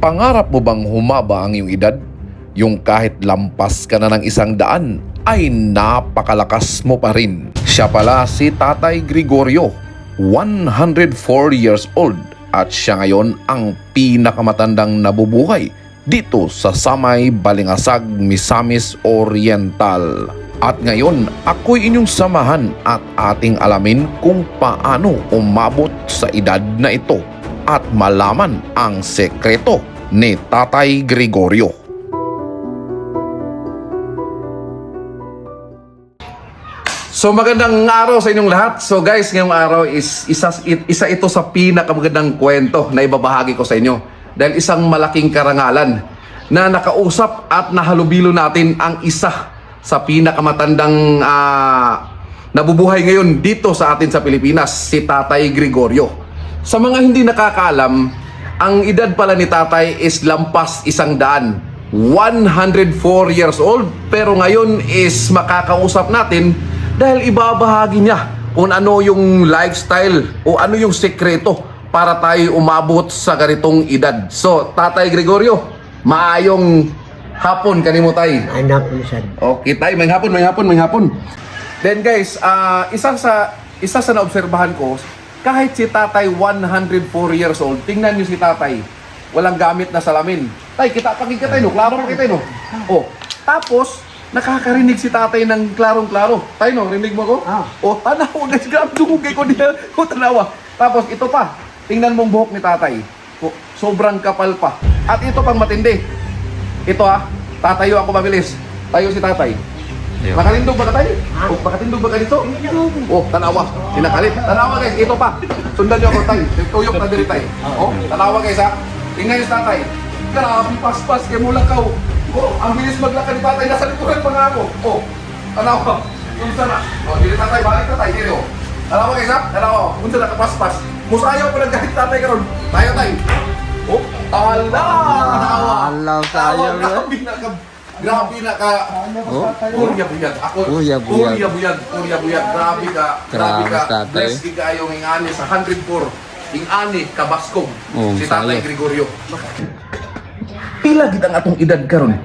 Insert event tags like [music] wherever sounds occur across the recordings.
Pangarap mo bang humaba ang iyong edad? Yung kahit lampas ka na ng isang daan ay napakalakas mo pa rin. Siya pala si Tatay Gregorio, 104 years old at siya ngayon ang pinakamatandang nabubuhay dito sa Samay Balingasag, Misamis Oriental. At ngayon, ako'y inyong samahan at ating alamin kung paano umabot sa edad na ito at malaman ang sekreto ni Tatay Gregorio. So magandang araw sa inyong lahat. So guys, ngayong araw is isa, isa ito sa pinakamagandang kwento na ibabahagi ko sa inyo. Dahil isang malaking karangalan na nakausap at nahalubilo natin ang isa sa pinakamatandang ah, nabubuhay ngayon dito sa atin sa Pilipinas, si Tatay Gregorio. Sa mga hindi nakakaalam, ang edad pala ni Tatay is lampas isang daan. 104 years old pero ngayon is makakausap natin dahil ibabahagi niya kung ano yung lifestyle o ano yung sekreto para tayo umabot sa ganitong edad. So, Tatay Gregorio, maayong hapon kanimo tay. Anak ko sad. Okay, tay, may hapon, may hapon, may hapon. Then guys, ah isa sa isa sa naobserbahan ko, kahit si Tatay 104 years old, tingnan niyo si Tatay, walang gamit na salamin. Tay, kita pakita tayo, no? klaro pakita no. Oh, tapos nakakarinig si Tatay ng klarong-klaro. Tay no, rinig mo ko? Ah. Oh, tanaw, guys, grabe dugugay ko niya. [laughs] Oh, tanawa. Tapos ito pa, tingnan mong buhok ni Tatay. Oh, sobrang kapal pa. At ito pang matindi. Ito ah, tatayo ako mabilis. Tayo si tatay. Makalindog ba ka tayo? O, makatindog ba ka dito? Oh, tanawa. Sinakalit. Tanawa guys, ito pa. Sundan niyo ako tayo. Tuyok na diri tayo. Oh, tanawa guys ha. Tingnan niyo si tatay. Grabe, paspas. Kaya mula ka. Oh, ang bilis maglakad ni tatay. Nasa likuran pa nga ako. Oh, tanawa. Unsa na? Oh, dili tatay. Balik tatay. Dili oh. Tanawa guys ha. Tanawa. Unsa na kapaspas. Musayaw pa lang kahit tatay karon. Tayo tayo. Oh, ala! Ala, sayang, Tanawa, Grabe na ka. Oh. Kurya buyag. Ako. Kurya buyag. Kurya buyag. Kurya buyag. Grabe ka. Grabe ka. tatay. Bless ka kayo ng ani sa 104. Ing ani kabaskog. Oh, si Tatay. Gregorio. Pila gid ang atong edad karon?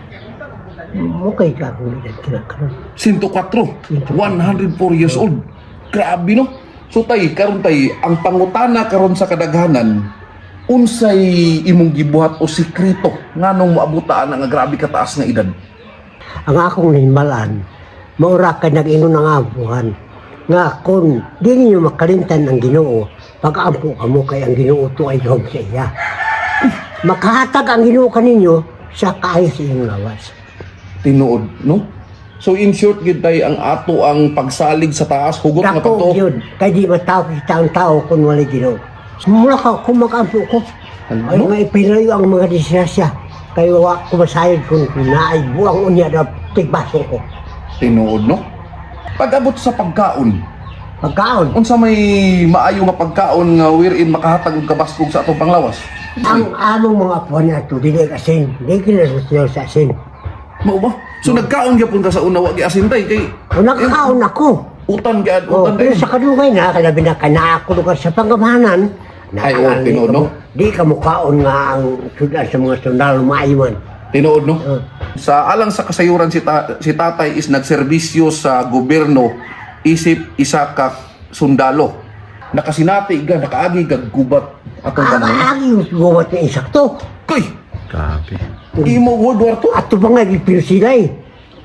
Mukay ka kung edad kinakaroon. 104. 104 years old. Grabe no. So tay, karon tay, ang pangutana karon sa kadaghanan, unsay imong gibuhat o sikreto nganong maabutaan ang grabe kataas nga edad? Ang akong ninmalan, maura ka nag-ino ng abuhan. Nga kung di ninyo makalintan ang ginoo, pag-ampo ka mo kay ang ginoo to ay gawin sa iya. Makahatag ang ginoo kaninyo sa kaayos iyong lawas. tinuod, no? So in short, gid tay ang ato ang pagsalig sa taas, hugot nga Dako pato. yun, kay di matao kita ang tao kung wala ginoo. Mula ka, kung mag-ampo ko, Ano? ay nga ipinayo ang mga disgrasya. Kaya wa kumasayad kung naay buang unya na tigbaso ko. Tinuod, no? Pag-abot sa pagkaon, Pagkaon, unsa may maayo nga pagkaon nga wherein makahatag og kabaskog sa atong panglawas? ang among mga puwan na ito, dili asin, di kinasusunod sa asin. Mao ba? So nagkaon gyapon ka sa una wa giasin tay kay Kung nakakaon ako, utan gyud oh, utan pero sa kadugay na, kalabi na ka naako ka sa pangamahanan, Ay, oo, nakaalay tinuod, no? Di ka mukaon nga ang sudan sa mga sundalo maiwan. Tinuod no? Oh. Sa alang sa kasayuran si, ta- si tatay is nagserbisyo sa gobyerno isip isa ka sundalo. Nakasinati ka, nakaagi ka gubat atong kanang. agi yung gumat na insakto. Koy, Grabe. imo World War II. At ito ba nga gipil sila eh.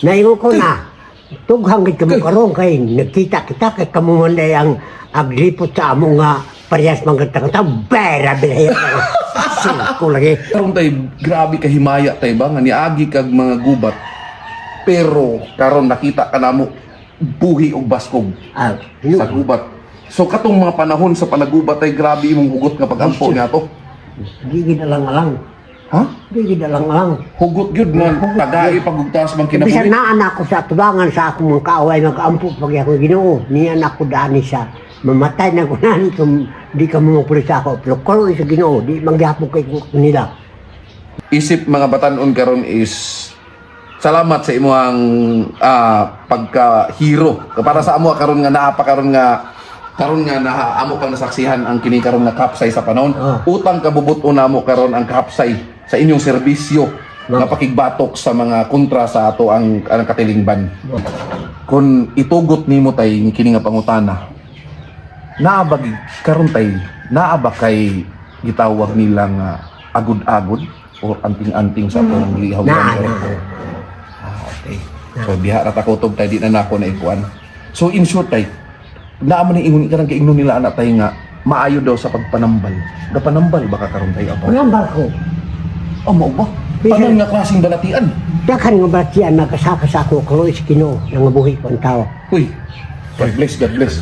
Naingon ko na, tughang gid kamo Kay- karon kay nagkita kita kay kamo man day ang aglipot sa amo nga parehas man gata kata bera bilaya. [laughs] Singko lagi. Karon tay grabe ka himaya tay ba nga niagi kag mga gubat. Pero karon nakita ka namo buhi og baskog Ah, sa gubat. So katong mga panahon sa panagubat ay grabe imong hugot nga pagampo nga to. Di gid alang-alang. Ha? Di gid alang-alang. Hugot gyud nga tagai pagugtas man Bisan kinabuhi. na anak ko sa tubangan sa akong mga kaaway nag-ampo pag ako Ginoo. Ni anak ko dani sa mamatay na ko nani kung di ka mo magpulis ako. Pero kung sa Ginoo, di mangyapon kay nila. Isip mga batanon karon is salamat sa imong ah, pagka-hero. Para sa amo karon nga naa pa karon nga karon nga na amo pang nasaksihan ang kini karon nga kapsay sa panahon. Ah. Utang kabubot-o namo karon ang kapsay sa inyong serbisyo nga pakigbatok sa mga kontra sa ato ang, ang katilingban. Kung itugot nimo tay ni kini nga pangutana, naa ba gi- karon tay naa ba kay gitawag nilang ah, agud-agud o anting-anting sa atong lihaw Na, na. Ah, okay. So biha ra ta kutob tay di na nako na ikuan. So in short tay, naa man ni ingon karang kaingnon nila anak tay nga maayo daw sa pagpanambal. Gapanambal baka karon tay apo. Nambal ko. Oh, mo ba? Paano nga klaseng balatian? Dakan nga ba siya nagkasaka sa ako kalo iskino nang mabuhi ko ang tao. Uy, God bless, God bless.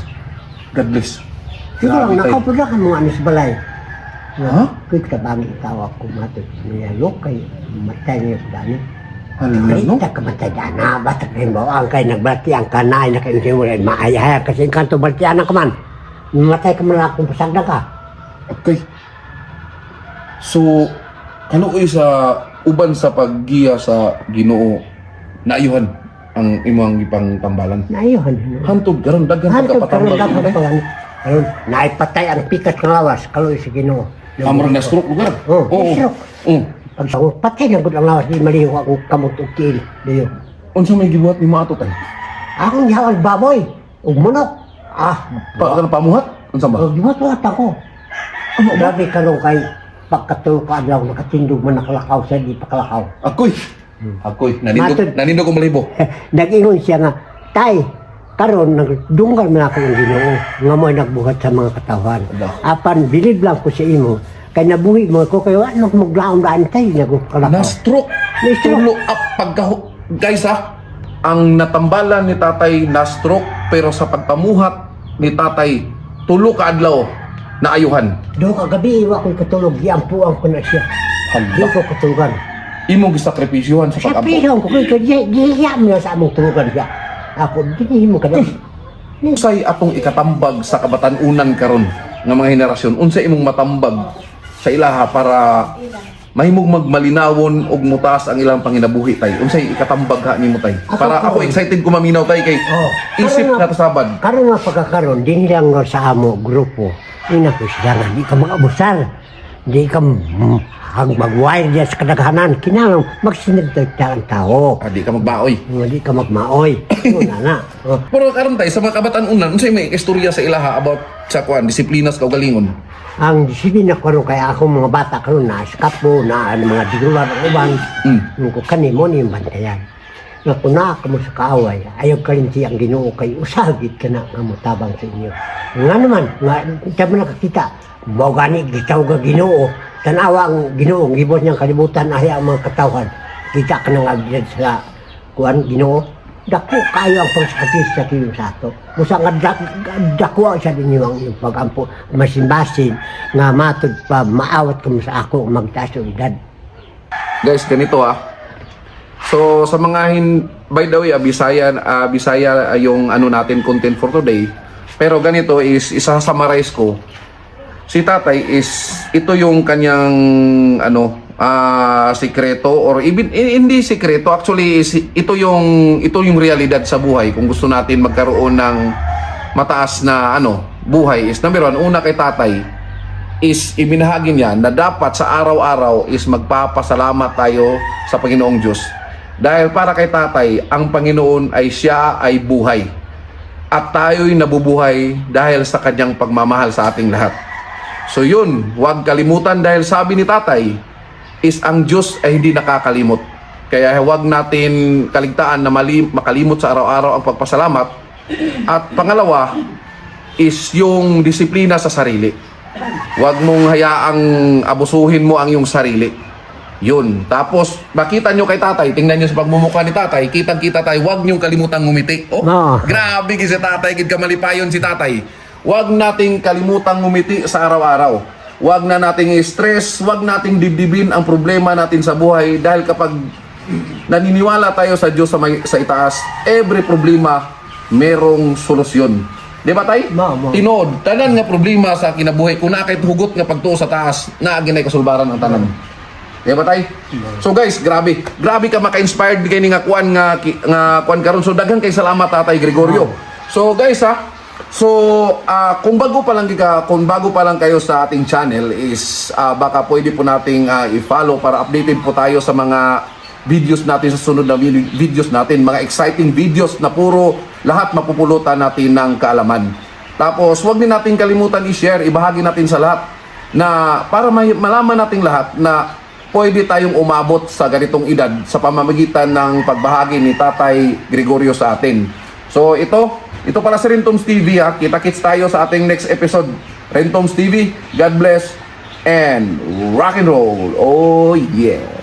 God bless. Grabe, tay. nakapula ka mga anis balay. Ha? Kuit ka bang itaw ako matod niya lo kay matay niya sa dani. Hala, Ay, no? tak ka matay dana. Basta kayo mo ang kay nagbati ang kanay na kayo siya wala maayaya kasi ang kanto baltian ka man. Matay ka man akong pasagda ka. Okay. So, kanuoy sa uban sa paggiya sa Ginoo naayuhan ang imong ipang tambalan. Naayuhan. Hantod karon daghan karon pagkapatambal. dapat pa gan. Karon naipatay ang pikat ng lawas kalo si Ginoo. Amor na stroke lugar. Oh, stroke. Oh. Pag sa patay na gud ang lawas di maliho akong kamot ug tiil. Diyo. Unsa may gibuhat ni ato tay? Akong gihawal baboy ug manok. Ah, Pa kana pamuhat? Unsa ba? ug giwat ako. Ano Grabe karon kay pagkatulo ka adlaw nakatindog man nakalakaw sa di pakalakaw. Akoy. Akoy, nanindog nanindog ko malibo. [laughs] Nag-ingon siya nga, tay, karon nagdunggal man ako ng Ginoo nga mo'y nagbuhat sa mga katawan. Apan bilid lang ko sa imo kay nabuhi mo ko kayo ano maglaom daan tay Na nagkalakaw. stroke. Na-stroke. Tulo up pagka guys ha. Ang natambalan ni tatay na stroke pero sa pagpamuhat ni tatay tulo ka adlaw na ayuhan. Do kagabi iwa ko katulog giampuan ko na siya. Di Hala. ko katulugan. Imong gisakripisyohan sa Sa pag-ampo. ko kay mo na sa among tulugan siya. Ako di mo kada. Unsay atong ikatambag sa kabatan-unan karon nga mga henerasyon? Unsay imong matambag sa ilaha para mahimog magmalinawon og mutas ang ilang panginabuhi tay. Unsay ikatambag ha nimo tay? Para ako excited ko maminaw tay kay Oh. isip Karon na tasabad. Karon nga pagkakaroon, din lang nga sa amo grupo. Ina ko siya nga, di ka mag-abusar. Di ka mm, hang mag-wire sa kadaghanan. Kinang magsinagdag ang tao. Ah, di ka magbaoy. Nga di ka magmaoy. Yun na. Oh. Pero karon tay sa mga kabatan-unan, unsay may istorya sa ilaha about sa kwan disiplina sa kaugalingon? Ang disiplina ko ron kaya ako mga bata karon na skapo na ano, mga digular ng uban. Mm. Nung ko kani mo ni bantayan. Nga kuna ka mo sa kaaway, ayaw ka rin siyang ginoo kay usagit ka na nga mutabang sa inyo. Nga naman, nga kita mo nakakita, bao gani gitaw ka ginoo, tanawa ang ginoo, ang gibos niyang kalibutan ay ang mga katawan. Kita ka nang agad sa kuan ginoo. Dako kayo ang pagsakatis sa kiyo sa ato. Musa nga dak, dako siya din yung, yung pagampo, masin-basin, nga matod pa maawat ka mo sa ako magtaas yung edad. Guys, ganito ah. So sa mga hin by the way, ah, Bisaya, ah, Bisaya ah, yung ano natin content for today. Pero ganito is isa-summarize ko. Si Tatay is ito yung kanyang ano ah sikreto or even eh, hindi sikreto actually is, ito yung ito yung realidad sa buhay kung gusto natin magkaroon ng mataas na ano buhay is number one una kay tatay is ibinahagi niya na dapat sa araw-araw is magpapasalamat tayo sa Panginoong Diyos. Dahil para kay tatay, ang Panginoon ay siya ay buhay. At tayo'y nabubuhay dahil sa kanyang pagmamahal sa ating lahat. So yun, huwag kalimutan dahil sabi ni tatay, is ang Diyos ay hindi nakakalimot. Kaya huwag natin kaligtaan na mali, makalimot sa araw-araw ang pagpasalamat. At pangalawa, is yung disiplina sa sarili. Huwag mong hayaang abusuhin mo ang iyong sarili. Yun. Tapos, makita nyo kay tatay, tingnan nyo sa pagmumukha ni tatay, kitang-kita tayo, huwag nyo kalimutang ngumiti. Oh, Oo. grabe ki si tatay, gid kamalipayon si tatay. Huwag nating kalimutang ngumiti sa araw-araw. Huwag na nating stress, huwag nating dibdibin ang problema natin sa buhay dahil kapag naniniwala tayo sa Diyos sa, may, sa itaas, every problema merong solusyon. Di ba tay? Mao. Tinood, tanan nga problema sa kinabuhi kung na kahit hugot nga pagtuo sa taas, na ginay kasulbaran ang tanan. Di ba tay? So guys, grabe. Grabe ka maka-inspired kay ni nga kuan nga nga kuan karon. So daghan kay salamat tatay Gregorio. So guys ha, So, ah, kung bago pa lang ka, kung bago pa lang kayo sa ating channel is ah, baka pwede po nating ah, i-follow para updated po tayo sa mga videos natin sa sunod na vi- videos natin, mga exciting videos na puro lahat mapupulutan natin ng kaalaman. Tapos, huwag din natin kalimutan i-share, ibahagi natin sa lahat na para may, malaman nating lahat na pwede tayong umabot sa ganitong edad sa pamamagitan ng pagbahagi ni Tatay Gregorio sa atin. So ito, ito pala si Rentoms TV ha. Kita-kits tayo sa ating next episode. Rentoms TV, God bless and rock and roll. Oh yeah.